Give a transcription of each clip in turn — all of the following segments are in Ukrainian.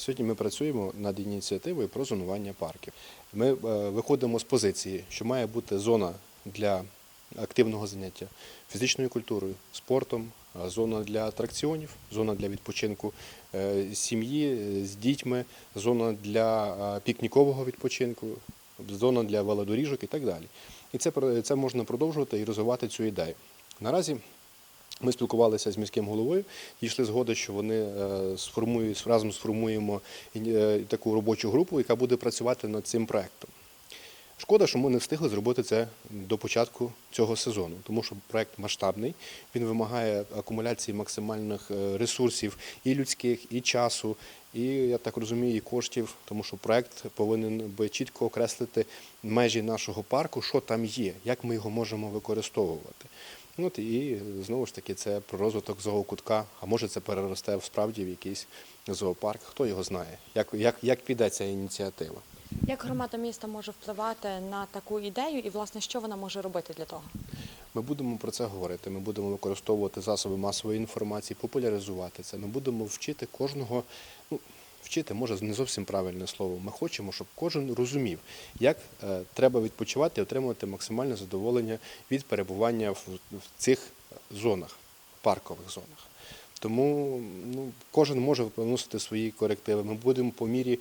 Сьогодні ми працюємо над ініціативою про зонування парків. Ми е, виходимо з позиції, що має бути зона для активного заняття фізичною культурою, спортом, зона для атракціонів, зона для відпочинку е, сім'ї е, з дітьми, зона для е, пікнікового відпочинку, зона для велодоріжок і так далі. І це, це можна продовжувати і розвивати цю ідею. Наразі ми спілкувалися з міським головою, дійшли згоди, що вони е, сформують разом сформуємо е, таку робочу групу, яка буде працювати над цим проектом. Шкода, що ми не встигли зробити це до початку цього сезону, тому що проект масштабний, він вимагає акумуляції максимальних е, ресурсів і людських, і часу, і я так розумію, і коштів, тому що проект повинен би чітко окреслити межі нашого парку, що там є, як ми його можемо використовувати. От і знову ж таки це про розвиток зоокутка, а може це переросте в справді в якийсь зоопарк. Хто його знає, як, як, як піде ця ініціатива. Як громада міста може впливати на таку ідею, і власне що вона може робити для того? Ми будемо про це говорити. Ми будемо використовувати засоби масової інформації, популяризувати це. Ми будемо вчити кожного. Ну, вчити може не зовсім правильне слово. Ми хочемо, щоб кожен розумів, як е, треба відпочивати і отримувати максимальне задоволення від перебування в, цих зонах, паркових зонах. Тому ну, кожен може вносити свої корективи. Ми будемо по мірі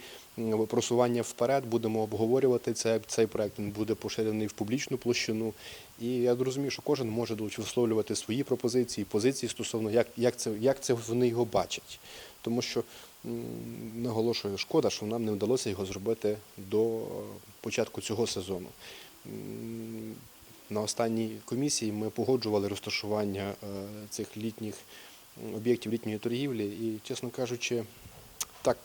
просування вперед, будемо обговорювати це, цей проект. Він буде поширений в публічну площину. І я розумію, що кожен може висловлювати свої пропозиції, позиції стосовно як, як, це, як це вони його бачать. Тому що наголошую, шкода, що нам не вдалося його зробити до е, початку цього сезону. На останній комісії ми погоджували розташування е, цих літніх об'єктів літньої торгівлі, і, чесно кажучи, так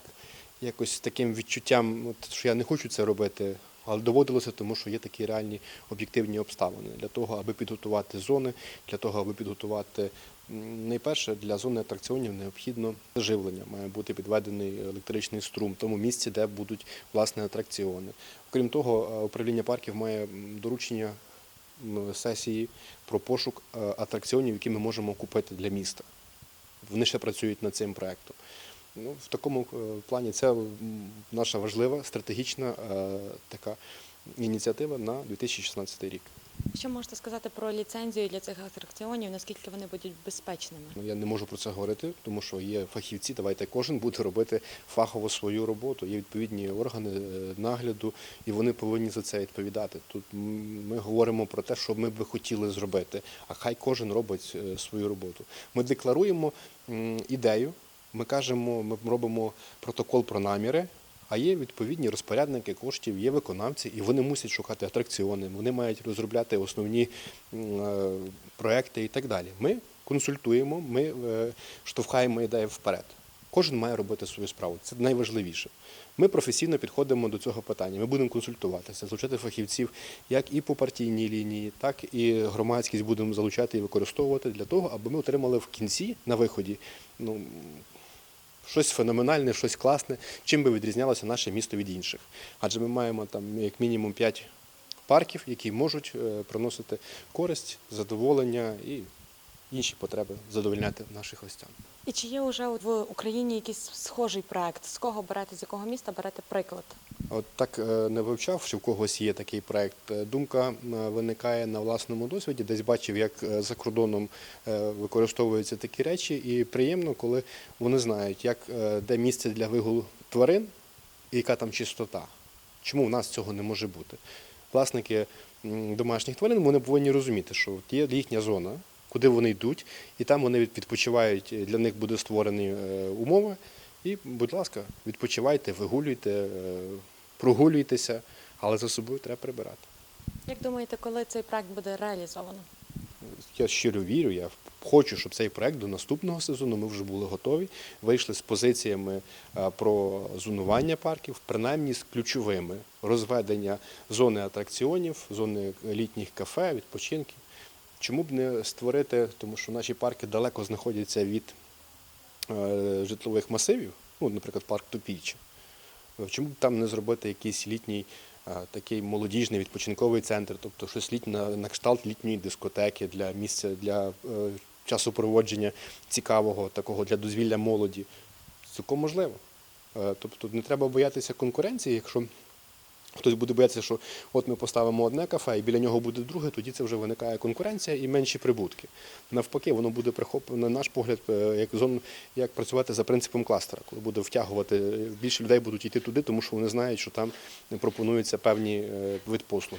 якось таким відчуттям, що я не хочу це робити, але доводилося, тому що є такі реальні об'єктивні обставини для того, аби підготувати зони, для того, аби підготувати. Найперше для зони атракціонів необхідно живлення, має бути підведений електричний струм в тому місці, де будуть власне атракціони. Окрім того, е, управління парків має доручення сесії про пошук е, атракціонів, які ми можемо купити для міста. Вони ще працюють над цим проектом. Ну, в такому е, плані це наша важлива стратегічна е, така ініціатива на 2016 рік. Що можете сказати про ліцензію для цих атракціонів? Наскільки вони будуть безпечними? Ну, Я не можу про це говорити, тому що є фахівці. Давайте кожен буде робити фахово свою роботу. Є відповідні органи е, нагляду, і вони повинні за це відповідати. Тут ми говоримо про те, що ми би хотіли зробити, а хай кожен робить свою роботу. Ми декларуємо ідею. Ми кажемо, ми робимо протокол про наміри. А є відповідні розпорядники коштів, є виконавці, і вони мусять шукати атракціони, вони мають розробляти основні е, проекти і так далі. Ми консультуємо, ми е, штовхаємо ідею вперед. Кожен має робити свою справу. Це найважливіше. Ми професійно підходимо до цього питання. Ми будемо консультуватися, залучати фахівців як і по партійній лінії, так і громадськість будемо залучати і використовувати для того, аби ми отримали в кінці на виході ну, щось феноменальне, щось класне, чим би відрізнялося наше місто від інших. Адже ми маємо там як мінімум 5 парків, які можуть е, приносити користь, задоволення і інші потреби задовольняти наших гостям. І чи є вже в Україні якийсь схожий проект? З кого берете, з якого міста берете приклад? От так е, не вивчав, що в когось є такий проект. Е, Думка е, виникає на власному досвіді, десь бачив, як за кордоном використовуються такі речі, і приємно, коли вони знають, як де місце для вигулу тварин і яка там чистота. Чому в нас цього не може бути? Власники домашніх тварин вони повинні розуміти, що є їхня зона, куди вони йдуть, і там вони відпочивають. Для них буде створені умови. І, будь ласка, відпочивайте, вигулюйте, прогулюйтеся, але за собою треба прибирати. Як думаєте, коли цей проект буде реалізовано? Я щиро вірю, я хочу, щоб цей проект до наступного сезону ми вже були готові, вийшли з позиціями е, про зонування парків, принаймні з ключовими розведення зони атракціонів, зони літніх кафе, відпочинків. Чому б не створити, тому що наші парки далеко знаходяться від е, житлових масивів, ну, наприклад, парк Топіча. Чому б там не зробити якийсь літній е, такий молодіжний відпочинковий центр, тобто щось літнє на, кшталт літньої дискотеки для місця для е, часу проводження цікавого, такого для дозвілля молоді. Цілком можливо. Е, Тобто не треба боятися конкуренції, якщо хтось буде боятися, що от ми поставимо одне кафе, і біля нього буде друге, тоді це вже виникає конкуренція і менші прибутки. Навпаки, воно буде прихоплено, на наш погляд, е, як зон, як працювати за принципом кластера, коли буде втягувати більше людей будуть йти туди, тому що вони знають, що там пропонуються певні е, вид послуг.